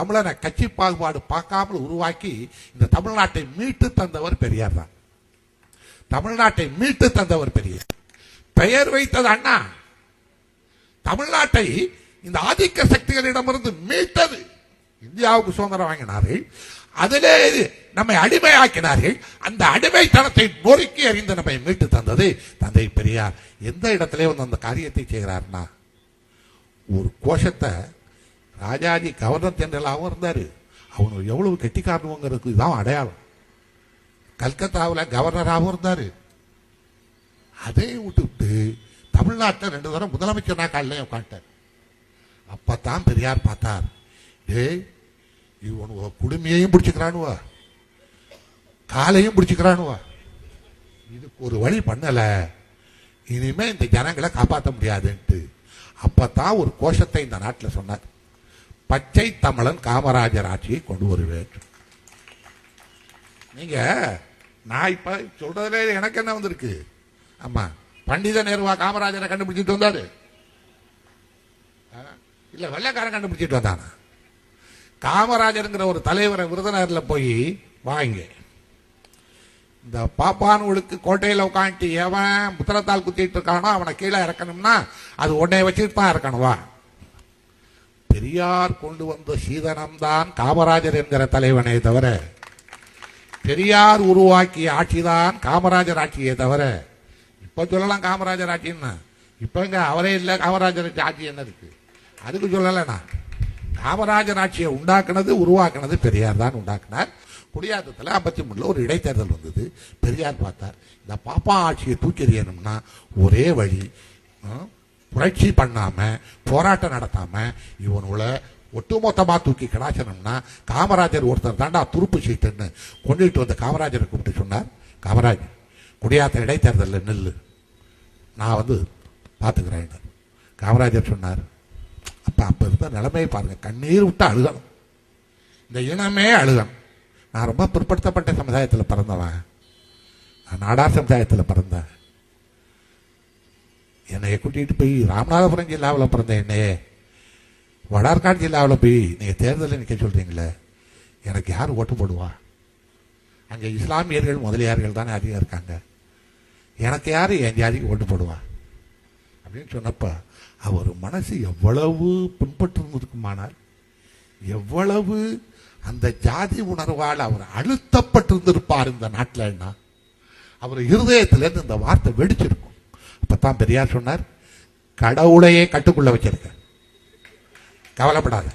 தமிழனை கட்சி பாகுபாடு பார்க்காமல் உருவாக்கி இந்த தமிழ்நாட்டை மீட்டு தந்தவர் பெரியார் தான். தமிழ்நாட்டை மீட்டு தந்தவர் பெரியார். பெயர் வைத்தது அண்ணா. தமிழ்நாட்டை இந்த ஆதிக்க சக்திகளிடமிருந்து மீட்டது. இந்தியாவுக்கு சுதந்திரம் வாங்கினார்கள். அதிலே நம்மை அடிமையாக்கினார்கள். அந்த அடிமைத்தனத்தை நொறுக்கி அறிந்து நம்மை மீட்டு தந்தது தந்தை பெரியார். எந்த இடத்திலே வந்து அந்த காரியத்தை செய்கிறார்னா? ஒரு கோஷத்தை ராஜாஜி கவர்னர் ஜெனரலாகவும் இருந்தார். அவங்க எவ்வளவு கெட்டிக்காரனுங்கிறதுக்கு இதான் அடையாளம். கல்கத்தாவில் கவர்னராகவும் இருந்தார். அதையும் விட்டுவிட்டு தமிழ்நாட்டில் ரெண்டு தடவை முதலமைச்சர் நான் காலையில உட்காந்துட்டார் அப்பதான் பெரியார் பார்த்தார். டேய் இவனு குடுமையையும் பிடிச்சிக்கிறானுவா? காலையும் பிடிச்சிக்கிறானுவா? இதுக்கு ஒரு வழி பண்ணலை. இனிமேல் இந்த ஜனங்களை காப்பாற்ற முடியாதுன்ட்டு. அப்போ தான் ஒரு கோஷத்தை இந்த நாட்டில் சொன்னார். பச்சை தமிழன் காமராஜர் ஆட்சியை கொண்டு வருவேன். நீங்க நான் இப்ப சொல்றதுல எனக்கு என்ன வந்திருக்கு? ஆமா பண்டித நேருவா காமராஜரை கண்டுபிடிச்சிட்டு வந்தாரு. இல்ல வெள்ளைக்காரன் கண்டுபிடிச்சிட்டு வந்தானா? காமராஜருங்கிற ஒரு தலைவரை விருதுநகர்ல போய் வாங்க. இந்த பாப்பானுகளுக்கு கோட்டையில் உட்காந்துட்டு எவன் முத்திரத்தால் குத்திட்டு இருக்கானோ அவனை கீழே இறக்கணும்னா அது உடனே வச்சுட்டு தான் இறக்கணுவா பெரியார் கொண்டு வந்த சீதனம் தான் காமராஜர் என்கிற தலைவனே தவிர பெரியார் உருவாக்கிய ஆட்சிதான் காமராஜர் ஆட்சியே தவிர இப்ப சொல்லலாம் காமராஜர் ஆட்சின்னு இப்பங்க அவரே இல்லை காமராஜர் ஆட்சி என்ன இருக்கு? அதுக்கு சொல்லலைண்ணா. காமராஜர் ஆட்சியை உண்டாக்குனது உருவாக்குனது பெரியார் தான் உண்டாக்குனார். குடியாத்தத்தில் ஐம்பத்தி மூணில் ஒரு இடைத்தேர்தல் வந்தது. பெரியார் பார்த்தார் இந்த பாப்பா ஆட்சியை தூக்கி எறியணும்னா ஒரே வழி ஆ, புரட்சி பண்ணாம போராட்டம் நடத்தாம இவனுல ஒட்டுமொத்தமா தூக்கி கிடாச்சணும்னா காமராஜர் ஒருத்தர் தாண்டா துருப்பு சீட்டுன்னு கொண்டுட்டு வந்த காமராஜரை கூப்பிட்டு சொன்னார். காமராஜர் குடியாத்த இடைத்தேர்தலில் நெல் நான் வந்து பார்த்துக்கிறேன் காமராஜர் சொன்னார் அப்போ அப்போ இருந்த நிலைமையை பாருங்க. கண்ணீர் விட்டு அழுகணும். இந்த இனமே அழுகணும். நான் ரொம்ப பிற்படுத்தப்பட்ட சமுதாயத்தில் பிறந்தவன். நான் நாடார் சமுதாயத்தில் பிறந்தேன். என்னைய கூட்டிகிட்டு போய் ராமநாதபுரம் ஜில்லாவில் பிறந்த என்னையே வடார்காடு ஜில்லாவில் போய் நீங்கள் தேர்தலில் நிற்க சொல்கிறீங்களே எனக்கு யார் ஓட்டு போடுவா? அங்கே இஸ்லாமியர்கள் முதலியார்கள் தானே அதிகம் இருக்காங்க. எனக்கு யார் என் ஜாதிக்கு ஓட்டு போடுவா? அப்படின்னு சொன்னப்போ அவர் மனசு எவ்வளவு பின்பற்றிருந்திருக்குமானால் எவ்வளவு அந்த ஜாதி உணர்வால் அவர் அழுத்தப்பட்டிருந்திருப்பார் இந்த நாட்டில் அவர் இருதயத்திலேருந்து இந்த வார்த்தை வெடிச்சிருக்கும். அப்பத்தான் பெரியார் சொன்னார் கடவுளையே கட்டுக்குள்ள வச்சிருக்க. கவலைப்படாத.